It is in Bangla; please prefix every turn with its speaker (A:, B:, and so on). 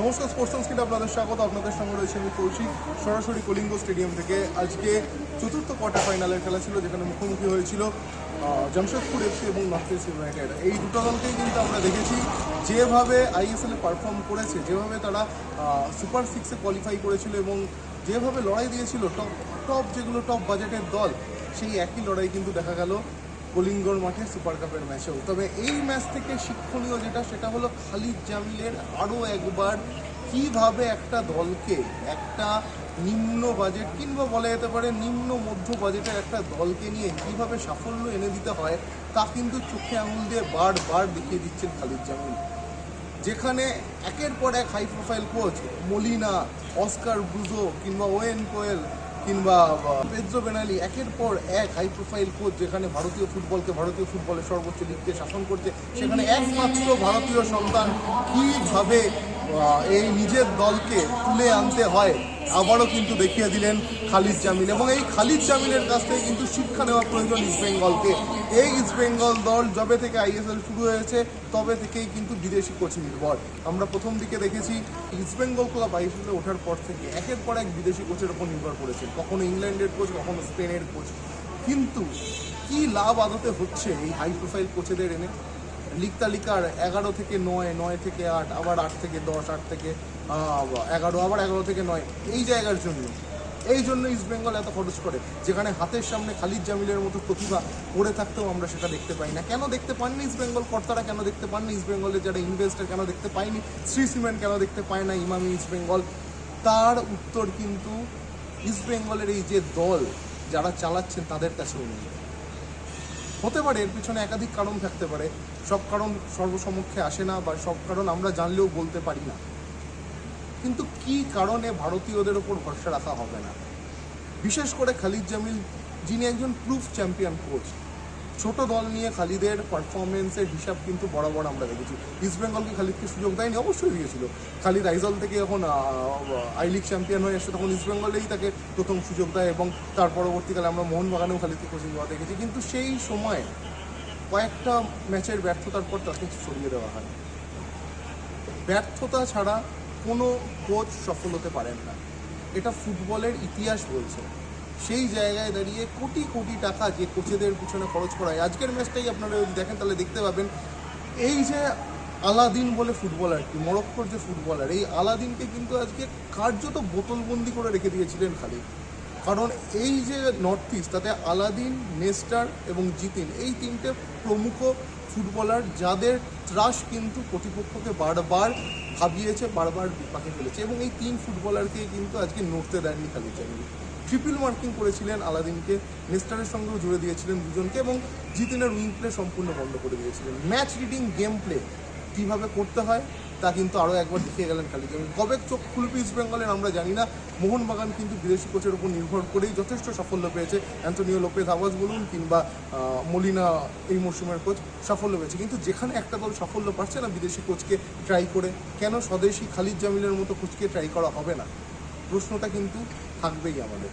A: নমস্কার স্পোর্টস সংস্কৃতি আপনাদের স্বাগত। আপনাদের সঙ্গে রয়েছে আমি কৌশিক। সরাসরি কলিঙ্গ স্টেডিয়াম থেকে আজকে চতুর্থ কোয়ার্টার ফাইনালের খেলা ছিল, যেখানে মুখোমুখি হয়েছিল জামশেদপুর এফসি এবং নর্থ ইস্ট ইউনাইটেড এই দুটো দলকেই কিন্তু আমরা দেখেছি, যেভাবে আইএসএল পারফর্ম করেছে, যেভাবে তারা সুপার সিক্সে কোয়ালিফাই করেছিল এবং যেভাবে লড়াই দিয়েছিল টপ টপ যেগুলো টপ বাজেটের দল, সেই একই লড়াই কিন্তু দেখা গেল। কলিঙ্গর মাঠে সুপার কাপের ম্যাচেও তবে এই ম্যাচ থেকে শিক্ষণীয় যেটা, সেটা হলো খালিদ জামিলের আরও একবার কীভাবে একটা দলকে একটা নিম্ন বাজেট কিংবা বলা যেতে পারে নিম্ন মধ্য বাজেটের একটা দলকে নিয়ে কীভাবে সাফল্য এনে দিতে হয়, তা কিন্তু চোখে আঙুল দিয়ে বারবার দেখিয়ে দিচ্ছেন খালিদ জামিল। যেখানে একের পর এক high profile coach Molina, Oscar Bruzon কিংবা ওয়েন কোয়েল কিংবা পেদ্রো বেনালি একের পর এক হাই প্রোফাইল কোচ যেখানে ভারতীয় ফুটবলকে ভারতীয় ফুটবলের সর্বোচ্চ লিগকে শাসন করছে সেখানে একমাত্র ভারতীয় সন্তান কীভাবে এই নিজের দলকে তুলে আনতে হয়, আবারও কিন্তু দেখিয়ে দিলেন খালিদ জামিল। এবং এই খালিদ জামিলের কাছ থেকে কিন্তু শিক্ষা নেওয়া প্রয়োজন ইস্ট বেঙ্গলকে এই ইস্ট বেঙ্গল দল যবে থেকে আইএসএল শুরু হয়েছে, তবে থেকেই কিন্তু বিদেশি কোচ নির্ভর। আমরা প্রথম দিকে দেখেছি ইস্ট বেঙ্গল ক্লাব আইএসএলে ওঠার পর থেকে একের পর এক বিদেশি কোচের ওপর নির্ভর করেছে। কখনো ইংল্যান্ডের কোচ কখনো স্পেনের কোচ কিন্তু কি লাভ আদতে হচ্ছে এই হাই প্রোফাইল কোচেদের এনে? লিগ তালিকার এগারো থেকে নয় নয় থেকে আট, আবার আট থেকে দশ, আট থেকে এগারো, আবার এগারো থেকে নয়। এই জায়গার জন্য, এই জন্য ইস্ট বেঙ্গল এত খরচ করে, যেখানে হাতের সামনে খালিদ জামিলের মতো প্রতিভা পড়ে থাকতেও আমরা সেটা দেখতে পাই না। কেন দেখতে পাননি ইস্ট বেঙ্গল কর্তারা? কেন দেখতে পাননি ইস্ট বেঙ্গলের যারা ইনভেস্টার কেন দেখতে পায়নি? শ্রী সিমেন্ট কেন দেখতে পায় না ইমামি ইস্ট বেঙ্গল তার উত্তর কিন্তু ইস্ট বেঙ্গলের এই যে দল, যারা চালাচ্ছেন তাদের কাছেও নেই। হতে পারে, এর পিছনে একাধিক কারণ থাকতে পারে। সব কারণ সর্বসমক্ষে আসে না বা সব কারণ আমরা জানলেও বলতে পারি না। কিন্তু কি কারণে ভারতীয়দের ওপর ভরসা রাখা হবে না? বিশেষ করে খালিদ জামিল, যিনি একজন প্রুফ চ্যাম্পিয়ন কোচ ছোট দল নিয়ে খালিদের পারফরমেন্সের হিসাব কিন্তু বরাবর আমরা দেখেছি। ইস্ট বেঙ্গলকে খালিদকে সুযোগ দেয়নি? অবশ্যই দিয়েছিল। খালিদ আইজল থেকে যখন আই লিগ চ্যাম্পিয়ন হয়ে এসে তখন ইস্ট বেঙ্গলেই তাকে প্রথম সুযোগ দেয় এবং তার পরবর্তীকালে আমরা মোহনবাগানেও খালিদকে কোচিং দেওয়া দেখেছি। কিন্তু সেই সময় কয়েকটা ম্যাচের ব্যর্থতার পর তাকে সরিয়ে দেওয়া হয়। ব্যর্থতা ছাড়া কোনো কোচ সফল হতে পারেন না। এটা ফুটবলের ইতিহাস বলছে। সেই জায়গায় দাঁড়িয়ে কোটি কোটি টাকা যে কোচেদের পিছনে খরচ করা হয়। আজকের ম্যাচটাই আপনারা যদি দেখেন, তাহলে দেখতে পাবেন, এই যে আলাদিন বলে ফুটবলার কি, মরক্কোর যে ফুটবলার, এই আলাদিনকে কিন্তু আজকে কার্যত বোতলবন্দি করে রেখে দিয়েছিলেন খালি। কারণ এই যে নর্থ ইস্ট তাতে আলাদিন, নেস্টার এবং জিতিন, এই তিনটে প্রমুখ ফুটবলার যাদের ত্রাস কিন্তু প্রতিপক্ষকে বারবার ভাবিয়েছে, বারবার বিপাকে ফেলেছে এবং এই তিন ফুটবলারকে কিন্তু আজকে নড়তে দেননি খালি জানি ট্রিপল মার্কিং করেছিলেন আলাদিনকে। নেস্টারের সঙ্গেও জুড়ে দিয়েছিলেন দুজনকে এবং জিতিনের উইং প্লে সম্পূর্ণ বন্ধ করে দিয়েছিলেন। ম্যাচ রিডিং গেম প্লে কীভাবে করতে হয়, তা কিন্তু আরও একবার দেখিয়ে গেলেন খালি জামিল কবে চোখ খুলবে ইস্ট বেঙ্গলের আমরা জানি না। মোহনবাগান কিন্তু বিদেশি কোচের উপর নির্ভর করেই যথেষ্ট সাফল্য পেয়েছে। অ্যান্টনিও লোপেজ আওয়াজ বলুন কিংবা মলিনা এই মরশুমের কোচ সাফল্য পেয়েছে। কিন্তু যেখানে একটা দল সাফল্য পাচ্ছে না বিদেশি কোচকে ট্রাই করে, কেন স্বদেশি খালিদ জামিলের মতো কোচকে ট্রাই করা হবে না? প্রশ্নটা কিন্তু থাকবেই আমাদের।